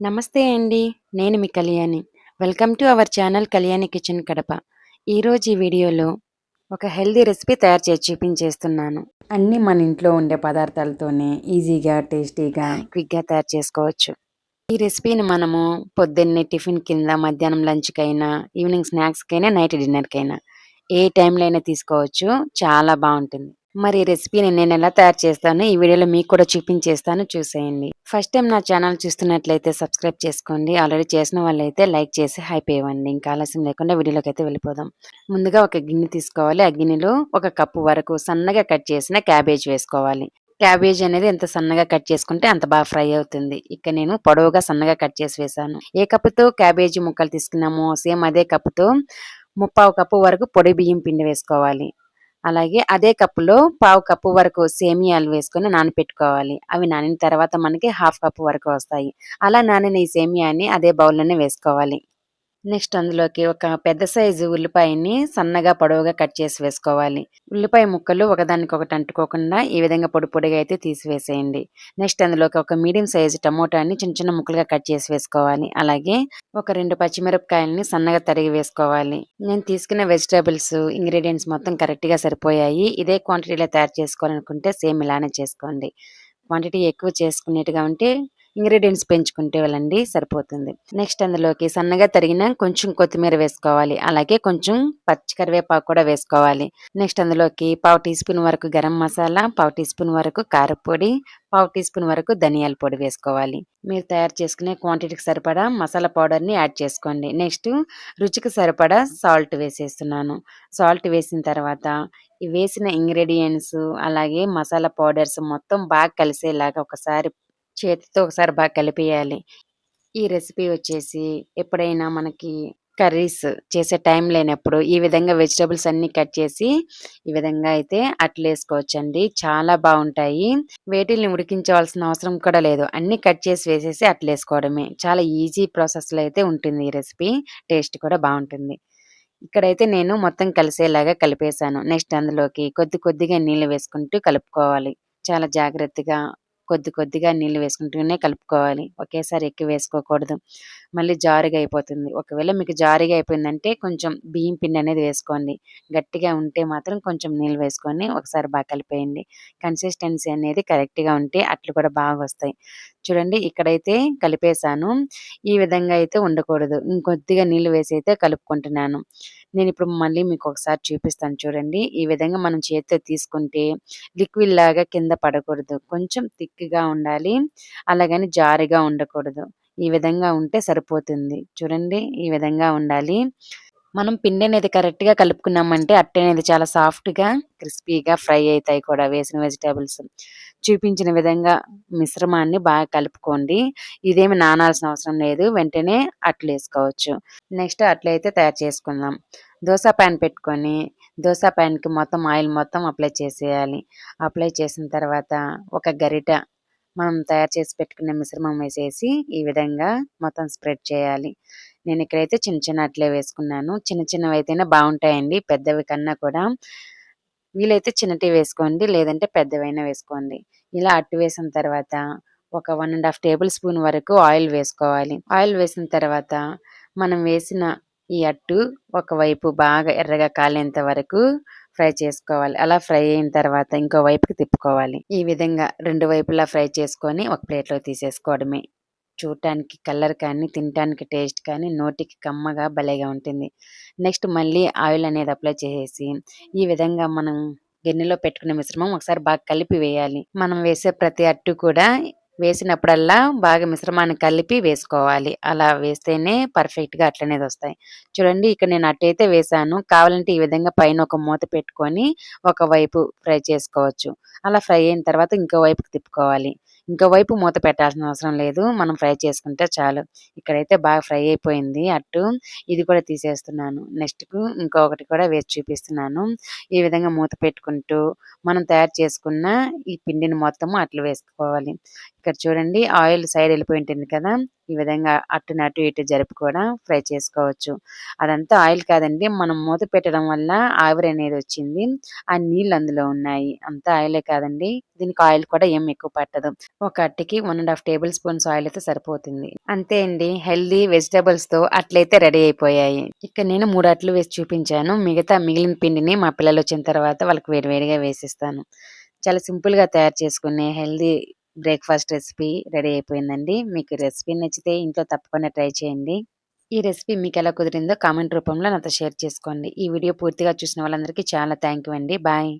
నమస్తే అండి. నేను మీ Kalyani. Welcome to our channel Kalyani kitchen Kadapa. ఈరోజు ఈ వీడియోలో ఒక హెల్తీ రెసిపీ తయారు చేసి చూపించేస్తున్నాను. అన్నీ మన ఇంట్లో ఉండే పదార్థాలతోనే ఈజీగా, టేస్టీగా, క్విక్‌గా తయారు చేసుకోవచ్చు. ఈ రెసిపీని మనము పొద్దున్నే టిఫిన్ కింద, మధ్యాహ్నం లంచ్‌కైనా, ఈవినింగ్ స్నాక్స్‌కైనా, నైట్ డిన్నర్‌కైనా ఏ టైంలో అయినా తీసుకోవచ్చు. చాలా బావుంటుంది. మరి రెసిపీని నేను ఎలా తయారు చేస్తానో ఈ వీడియోలో మీకు కూడా చూపించేస్తాను చూసేయండి. ఫస్ట్ టైం నా ఛానల్ చూస్తున్నట్లయితే సబ్స్క్రైబ్ చేసుకోండి. ఆల్రెడీ చేసిన వాళ్ళైతే లైక్ చేసి హైప్ ఇవ్వండి. ఇంకా ఆలస్యం లేకుండా వీడియోలోకి అయితే వెళ్ళిపోదాం. ముందుగా ఒక గిన్నె తీసుకోవాలి. ఆ గిన్నెలో ఒక కప్పు వరకు సన్నగా కట్ చేసిన క్యాబేజ్ వేసుకోవాలి. క్యాబేజ్ అనేది ఎంత సన్నగా కట్ చేసుకుంటే అంత బాగా ఫ్రై అవుతుంది. ఇక్కడ నేను పొడవుగా సన్నగా కట్ చేసి వేసాను. ఏ కప్పుతో క్యాబేజీ ముక్కలు తీసుకున్నామో సేమ్ అదే కప్పుతో ముప్పావు కప్పు వరకు పొడి బియ్యం పిండి వేసుకోవాలి. అలాగే అదే కప్పులో పావు కప్పు వరకు సేమియాలు వేసుకొని నానపెట్టుకోవాలి. అవి నానిన తర్వాత మనకి హాఫ్ కప్పు వరకు వస్తాయి. అలా నానిన ఈ సేమియాని అదే బౌల్‌లోనే వేసుకోవాలి. నెక్స్ట్ అందులోకి ఒక పెద్ద సైజు ఉల్లిపాయని సన్నగా పొడవుగా కట్ చేసి వేసుకోవాలి. ఉల్లిపాయ ముక్కలు ఒకదానికొకటి అంటుకోకుండా ఈ విధంగా పొడి పొడిగా అయితే తీసివేసేయండి. నెక్స్ట్ అందులోకి ఒక మీడియం సైజు టమోటాని చిన్న చిన్న ముక్కలుగా కట్ చేసి వేసుకోవాలి. అలాగే ఒక రెండు పచ్చిమిరపకాయలని సన్నగా తరిగి వేసుకోవాలి. నేను తీసుకున్న వెజిటేబుల్స్ ఇంగ్రీడియంట్స్ మొత్తం కరెక్ట్‌గా సరిపోయాయి. ఇదే క్వాంటిటీలో తయారు చేసుకోవాలనుకుంటే సేమ్ ఇలానే చేసుకోండి. క్వాంటిటీ ఎక్కువ చేసుకునేట్టుగా ఉంటే ఇంగ్రీడియంట్స్ పెంచుకుంటే వెళ్ళండి సరిపోతుంది. నెక్స్ట్ అందులోకి సన్నగా తరిగిన కొంచెం కొత్తిమీర వేసుకోవాలి. అలాగే కొంచెం పచ్చి కరివేపాకు కూడా వేసుకోవాలి. నెక్స్ట్ అందులోకి పావు టీ స్పూన్ వరకు గరం మసాలా, పావు టీ స్పూన్ వరకు కారపొడి పావు టీ స్పూన్ వరకు ధనియాల పొడి వేసుకోవాలి. మీరు తయారు చేసుకునే క్వాంటిటీకి సరిపడా మసాలా పౌడర్‌ని యాడ్ చేసుకోండి. నెక్స్ట్ రుచికి సరిపడా సాల్ట్ వేసేస్తున్నాను. సాల్ట్ వేసిన తర్వాత ఈ వేసిన ఇంగ్రీడియంట్స్ అలాగే మసాలా పౌడర్స్ మొత్తం బాగా కలిసేలాగా ఒకసారి చేతితో ఒకసారి బాగా కలిపేయాలి. ఈ రెసిపీ వచ్చేసి ఎప్పుడైనా మనకి కర్రీస్ చేసే టైం లేనప్పుడు ఈ విధంగా వెజిటబుల్స్ అన్ని కట్ చేసి ఈ విధంగా అయితే అట్లేసుకోవచ్చండి. చాలా బాగుంటాయి వేటిల్ని ఉడికించవలసిన అవసరం కూడా లేదు. అన్ని కట్ చేసి వేసేసి అట్లేసుకోవడమే. చాలా ఈజీ ప్రాసెస్‌లో అయితే ఉంటుంది ఈ రెసిపీ. టేస్ట్ కూడా బాగుంటుంది ఇక్కడైతే నేను మొత్తం కలిసేలాగా కలిపేసాను. నెక్స్ట్ అందులోకి కొద్ది కొద్దిగా నీళ్ళు వేసుకుంటూ కలుపుకోవాలి. చాలా జాగ్రత్తగా కొద్ది కొద్దిగా నీళ్ళు వేసుకుంటూనే కలుపుకోవాలి. ఒకేసారి ఎక్కువ వేసుకోకూడదు. మళ్ళీ జారుగా అయిపోతుంది. ఒకవేళ మీకు జారుగా అయిపోయిందంటే కొంచెం బియ్యం పిండి అనేది వేసుకోండి. గట్టిగా ఉంటే మాత్రం కొంచెం నీళ్ళు వేసుకొని ఒకసారి బాగా కలిపేయండి. కన్సిస్టెన్సీ అనేది కరెక్ట్‌గా ఉంటే అట్లు కూడా బాగా వస్తాయి చూడండి ఇక్కడైతే కలిపేసాను. ఈ విధంగా అయితే ఉండకూడదు. ఇంకొద్దిగా నీళ్ళు వేసి అయితే కలుపుకుంటున్నాను. నేను ఇప్పుడు మళ్ళీ మీకు ఒకసారి చూపిస్తాను చూడండి. ఈ విధంగా మనం చేతితో తీసుకుంటే లిక్విడ్ లాగా కింద పడకూడదు. కొంచెం థిక్‌గా ఉండాలి. అలాగని జారిగా ఉండకూడదు. ఈ విధంగా ఉంటే సరిపోతుంది. చూడండి ఈ విధంగా ఉండాలి. మనం పిండి అనేది కరెక్ట్‌గా కలుపుకున్నామంటే అట్టు అనేది చాలా సాఫ్ట్‌గా, క్రిస్పీగా ఫ్రై అవుతాయి కూడా వేసిన వెజిటేబుల్స్ చూపించిన విధంగా మిశ్రమాన్ని బాగా కలుపుకోండి. ఇదేమి నానాల్సిన అవసరం లేదు. వెంటనే అట్లేసుకోవచ్చు. నెక్స్ట్ అట్లయితే తయారు చేసుకుందాం. దోశ పాన్ పెట్టుకొని దోశ ప్యాన్కి మొత్తం ఆయిల్ మొత్తం అప్లై చేసేయాలి. అప్లై చేసిన తర్వాత ఒక గరిట మనం తయారు చేసి పెట్టుకున్న మిశ్రమం వేసేసి ఈ విధంగా మొత్తం స్ప్రెడ్ చేయాలి. నేను ఇక్కడైతే చిన్న చిన్న అట్లే వేసుకున్నాను. చిన్న చిన్నవి అయితేనే బాగుంటాయండి పెద్దవి కన్నా కూడా. వీలైతే చిన్నటివి వేసుకోండి. లేదంటే పెద్దవైనా వేసుకోండి. ఇలా అట్టు వేసిన తర్వాత ఒక one and half tablespoon వరకు ఆయిల్ వేసుకోవాలి. ఆయిల్ వేసిన తర్వాత మనం వేసిన ఈ అట్టు ఒకవైపు బాగా ఎర్రగా కాలేంత వరకు ఫ్రై చేసుకోవాలి. అలా ఫ్రై అయిన తర్వాత ఇంకో వైపుకి తిప్పుకోవాలి. ఈ విధంగా రెండు వైపులా ఫ్రై చేసుకొని ఒక ప్లేట్లో తీసేసుకోవడమే. చూడటానికి కలర్ కానీ, తినటానికి టేస్ట్ కానీ నోటికి కమ్మగా భలేగా ఉంటుంది. నెక్స్ట్ మళ్ళీ ఆయిల్ అనేది అప్లై చేసేసి ఈ విధంగా మనం గిన్నెలో పెట్టుకున్న మిశ్రమం ఒకసారి బాగా కలిపి వేయాలి. మనం వేసే ప్రతి అట్టు కూడా వేసినప్పుడల్లా బాగా మిశ్రమాన్ని కలిపి వేసుకోవాలి. అలా వేస్తేనే పర్ఫెక్ట్‌గా అట్లనేది వస్తాయి. చూడండి ఇక్కడ నేను అట్టయితే వేసాను కావాలంటే ఈ విధంగా పైన ఒక మూత పెట్టుకొని ఒకవైపు ఫ్రై చేసుకోవచ్చు. అలా ఫ్రై అయిన తర్వాత ఇంకో వైపుకి తిప్పుకోవాలి. ఇంకో వైపు మూత పెట్టాల్సిన అవసరం లేదు. మనం ఫ్రై చేసుకుంటే చాలు. ఇక్కడైతే బాగా ఫ్రై అయిపోయింది అట్టు. ఇది కూడా తీసేస్తున్నాను. నెక్స్ట్‌కు ఇంకొకటి కూడా వేసి చూపిస్తున్నాను. ఈ విధంగా మూత పెట్టుకుంటూ మనం తయారు చేసుకున్న ఈ పిండిని మొత్తము అట్లు వేసుకోవాలి. ఇక్కడ చూడండి ఆయిల్ సైడ్ వెళ్ళిపోయి ఉంటుంది కదా! ఈ విధంగా అటు అటు ఇటు జరిపి కూడా ఫ్రై చేసుకోవచ్చు. అదంతా ఆయిల్ కాదండి మనం మూత పెట్టడం వల్ల ఆవిరి అనేది వచ్చింది. ఆ నీళ్ళు అందులో ఉన్నాయి. అంతా ఆయిలే కాదండి దీనికి ఆయిల్ కూడా ఏం ఎక్కువ పట్టదు. ఒక అట్టికి one and half tablespoons oil అయితే సరిపోతుంది. అంతే అండి హెల్దీ వెజిటబుల్స్తో అట్లయితే రెడీ అయిపోయాయి. ఇక్కడ నేను మూడు అట్లు వేసి చూపించాను. మిగతా మిగిలిన పిండిని మా పిల్లలు వచ్చిన తర్వాత వాళ్ళకి వేడివేడిగా వేసిస్తాను. చాలా సింపుల్గా తయారు చేసుకునే హెల్దీ బ్రేక్ఫాస్ట్ రెసిపీ రెడీ అయిపోయిందండి. మీకు రెసిపీ నచ్చితే ఇంట్లో తప్పకుండా ట్రై చేయండి. ఈ రెసిపీ మీకు ఎలా కుదిరిందో కామెంట్ రూపంలో నాతో షేర్ చేసుకోండి. ఈ వీడియో పూర్తిగా చూసిన వాళ్ళందరికీ చాలా థ్యాంక్ యూ అండి. బాయ్.